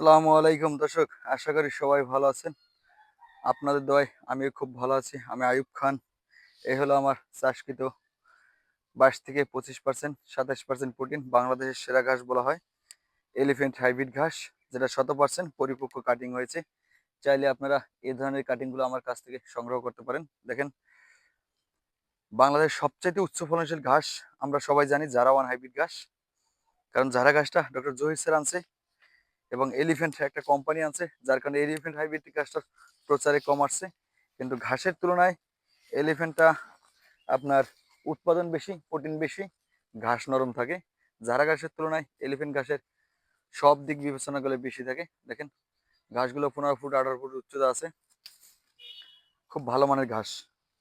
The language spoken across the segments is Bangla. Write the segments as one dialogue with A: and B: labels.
A: আসসালামু আলাইকুম দর্শক, আশা করি সবাই ভালো আছেন। আপনাদের দয় আমি খুব ভালো আছি। আমি আয়ুব খান। এই হলো আমার চাষকৃত বাইশ থেকে পঁচিশ পার্সেন্ট সাতাশ পার্সেন্ট প্রোটিন বাংলাদেশের সেরা ঘাস বলা হয়। এলিফেন্ট হাইব্রিড ঘাস, যেটা শত পার্সেন্ট পরিপক্ক কাটিং হয়েছে। চাইলে আপনারা এই ধরনের কাটিংগুলো আমার কাছ থেকে সংগ্রহ করতে পারেন। দেখেন বাংলাদেশ সবচাইতে উচ্চ ফলনশীল ঘাস আমরা সবাই জানি জারা ওয়ান হাইব্রিড ঘাস। কারণ জারা ঘাসটা ডক্টর জহির স্যার আনছে। এবং এলিফেন্ট একটা কোম্পানি আছে যার কারণে এলিফেন্ট হাইব্রিড ঘাসটার প্রচারে কম আসছে। কিন্তু ঘাসের তুলনায় এলিফেন্টটা আপনার উৎপাদন বেশি প্রোটিন বেশি, ঘাস নরম থাকে। যারা ঘাসের তুলনায় এলিফেন্ট ঘাসের সব দিক বিবেচনা করলে বেশি থাকে। দেখেন, ঘাসগুলো পনেরো ফুট, আঠারো ফুট উচ্চতা আছে। খুব ভালো মানের ঘাস।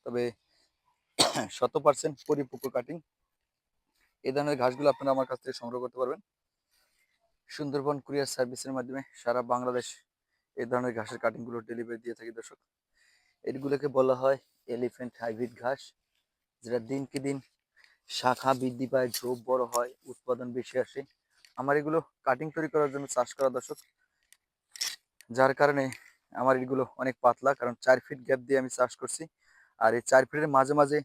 A: তবে শত পার্সেন্ট পরিপক্ক কাটিং এই ধরনের ঘাসগুলো আপনারা আমার কাছ থেকে সংগ্রহ করতে পারবেন। সুন্দরবন কুরিয়ার সার্ভিসের মাধ্যমে সারা বাংলাদেশ এই ধরনের ঘাসের কাটিংগুলো ডেলিভারি দিয়ে থাকি দর্শক। এগুলোকে বলা হয় এলিফেন্ট হাইব্রিড ঘাস, যেটা দিনকে দিন শাখা বৃদ্ধি পায়, ঝোপ বড় হয়, উৎপাদন বেশি আসে। আমার এগুলো কাটিং তৈরি করার জন্য চাষ করা দর্শক। যার কারণে আমার এগুলো অনেক পাতলা, কারণ চার ফিট গ্যাপ দিয়ে আমি চাষ করছি। আর এই চার ফিটের মাঝে মাঝে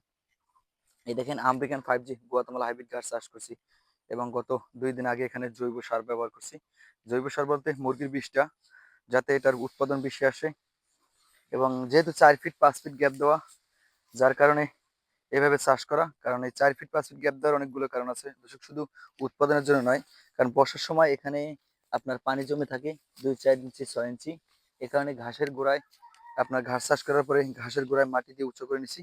A: এই দেখেন American five G Guatemala hybrid ঘাস চাষ করছি। এবং গত দুই দিন আগে এখানে জৈব সার ব্যবহার করছি। জৈব সার বলতে মুরগির বিষটা, যাতে এটার উৎপাদন বেশি আসে এবং যেহেতু চার ফিট পাঁচ ফিট গ্যাপ দেওয়া, যার কারণে এভাবে চাষ করা, কারণ এই চার ফিট পাঁচ ফিট গ্যাপ দেওয়ার অনেকগুলো কারণ আছে। দর্শক, শুধু উৎপাদনের জন্য নয়, কারণ বর্ষার সময় এখানে আপনার পানি জমে থাকে দুই, চার ইঞ্চি ছয় ইঞ্চি এ কারণে ঘাসের গোড়ায় আপনার ঘাস চাষ করার পরে ঘাসের গোড়ায় মাটি দিয়ে উঁচু করে নিছি।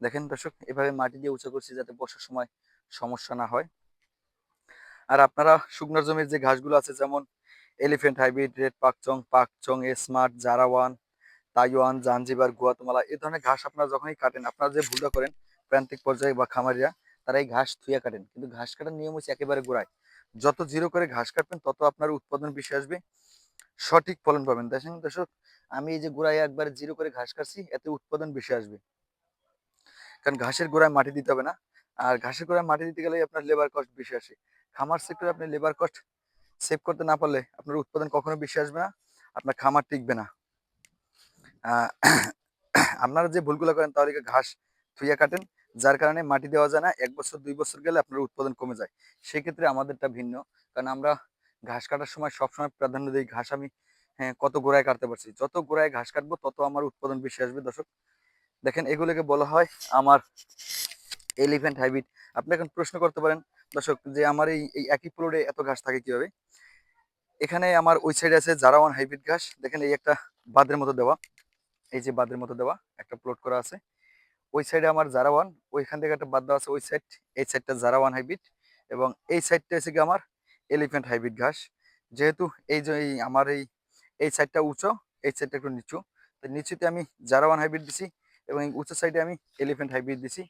A: দেখেন দর্শক, এভাবে মাটি দিয়ে উঁচু করছি যাতে বর্ষার সময় সমস্যা না হয়। আর আপনারা শুকনার জমির যে ঘাসগুলো আছে, যেমন elephant hybrid red Pakchong Pakchong smart জারাওয়ান Taiwan Zanzibar Guatemala এই ধরনের ঘাস আপনারা যখনই কাটেন, আপনারা যে ভুলটা করেন, প্রান্তিক পর্যায়ে বা খামারিরা, তারা এই ঘাস থুয়া কাটেন। কিন্তু ঘাস কাটার নিয়ম হচ্ছে একেবারে গোড়ায়। যত জিরো করে ঘাস কাটবেন, তত আপনার উৎপাদন বেশি আসবে, সঠিক ফলন পাবেন। দেখেন দর্শক, আমি এই যে গোড়ায় একবারে জিরো করে ঘাস কাটছি, এতে উৎপাদন বেশি আসবে। কারণ ঘাসের গোড়ায় মাটি দিতে হবে না। আর ঘাসের গোড়ায় মাটি দিতে গেলে আপনার লেবার কস্ট বেশি আসে। খামার সেক্টরে আপনি লেবার কস্ট সেভ করতে না পারলে আপনার উৎপাদন কখনো বেশি আসবে না, আপনার খামার টিকবে না। আপনারা যে ভুলগুলো করেন তাহলে ঘাস থুইয়া কাটেন, যার কারণে মাটি দেওয়া যায় না, এক বছর, দুই বছর গেলে আপনার উৎপাদন কমে যায়। সেক্ষেত্রে আমাদেরটা ভিন্ন, কারণ আমরা ঘাস কাটার সময় সবসময় প্রাধান্য দিই ঘাস আমি হ্যাঁ কত গোড়ায় কাটতে পারছি। যত গোড়ায় ঘাস কাটবো, তত আমার উৎপাদন বেশি আসবে, দর্শক। দেখেন, এগুলোকে বলা হয় আমার এলিফেন্ট হাইব্রিড আপনি এখন প্রশ্ন করতে পারেন, দর্শক, যে আমার এই এই একই প্লটে এত ঘাস থাকে কীভাবে? এখানে আমার ওই সাইডে আছে জারাওয়ান হাইব্রিড ঘাস দেখেন এই একটা বাদের মতো দেওয়া। এই যে বাদের মতো দেওয়া, একটা প্লট করা আছে। ওই সাইডে আমার জারাওয়ান ওইখান থেকে একটা বাদ দেওয়া আছে ওই সাইড এই সাইডটা জারাওয়ান হাইব্রিড এবং এই সাইডটা হচ্ছে কি আমার এলিফেন্ট হাইব্রিড ঘাস যেহেতু এই যে আমার এই এই সাইডটা উঁচু, এই সাইডটা একটু নিচু তো নিচুতে আমি জারাওয়ান হাইব্রিড দিছি এবং উঁচু সাইডে আমি এলিফেন্ট হাইব্রিড দিছি।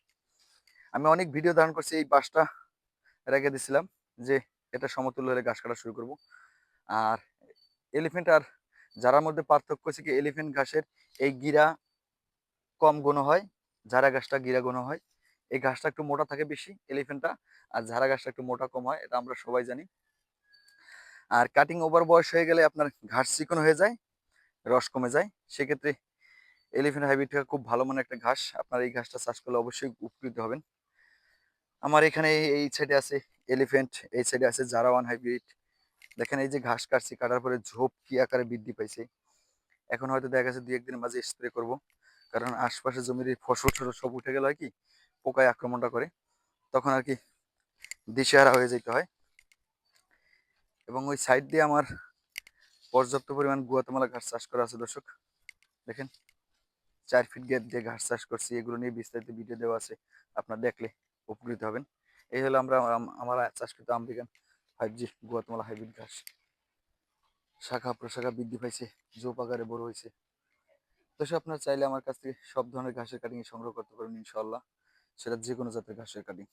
A: আমি অনেক ভিডিও ধারণ করছি, এই বাসটা রেখে দিছিলাম যে এটা সমতুল্য হলে ঘাস কাটা শুরু করব। আর এলিফেন্ট আর যারার মধ্যে পার্থক্য হচ্ছে কি এলিফেন্ট ঘাসের এই গিরা কম ঘন হয়, ঝাড়া ঘাসটা গিরা ঘন হয়। এই ঘাসটা একটু মোটা থাকে বেশি এলিফেন্টটা আর ঝাড়া ঘাসটা একটু মোটা কম হয়, এটা আমরা সবাই জানি। আর কাটিং ওভার বয়স হয়ে গেলে আপনার ঘাস চিকন হয়ে যায়, রস কমে যায়। সেক্ষেত্রে এলিফেন্ট হাইব্রিডটা খুব ভালো মানের একটা ঘাস, আপনার এই ঘাসটা চাষ করলে অবশ্যই উপকৃত হবেন। আমার এখানে এই সাইডে আছে এলিফেন্ট এই সাইডে আছে জারাওয়ান হাইব্রিড দেখেন এই যে ঘাস কাটছি, কাটার পরে ঝোপ কি আকারে বৃদ্ধি পাইছে। এখন হয়তো দেখা গেছে দু একদিনের মাঝে স্প্রে করব। কারণ আশপাশে জমির ফসল টসল সব উঠে গেল কি, পোকায় আক্রমণটা করে। তখন আর কি দিশেহারা হয়ে যেতে হয়। এবং ওই সাইড দিয়ে আমার পর্যাপ্ত পরিমাণ গুয়াতমালা ঘাস চাষ করা আছে দর্শক। দেখেন, চার ফিট গ্যাপ দিয়ে ঘাস চাষ করছি, এগুলো নিয়ে বিস্তারিত ভিডিও দেওয়া আছে। আপনার দেখলে উপকৃত হবেন। এই হলো আমরা আমার চাষকৃত American five G Guatemala hybrid ঘাস। শাখা প্রশাখা বৃদ্ধি পাইছে জোপ আকারে বড় হয়েছে তো সে আপনারা চাইলে আমার কাছ থেকে সব ধরনের ঘাসের কাটিং সংগ্রহ করতে পারবেন ইনশাল্লাহ সেটা যে কোনো জাতের ঘাসের কাটিং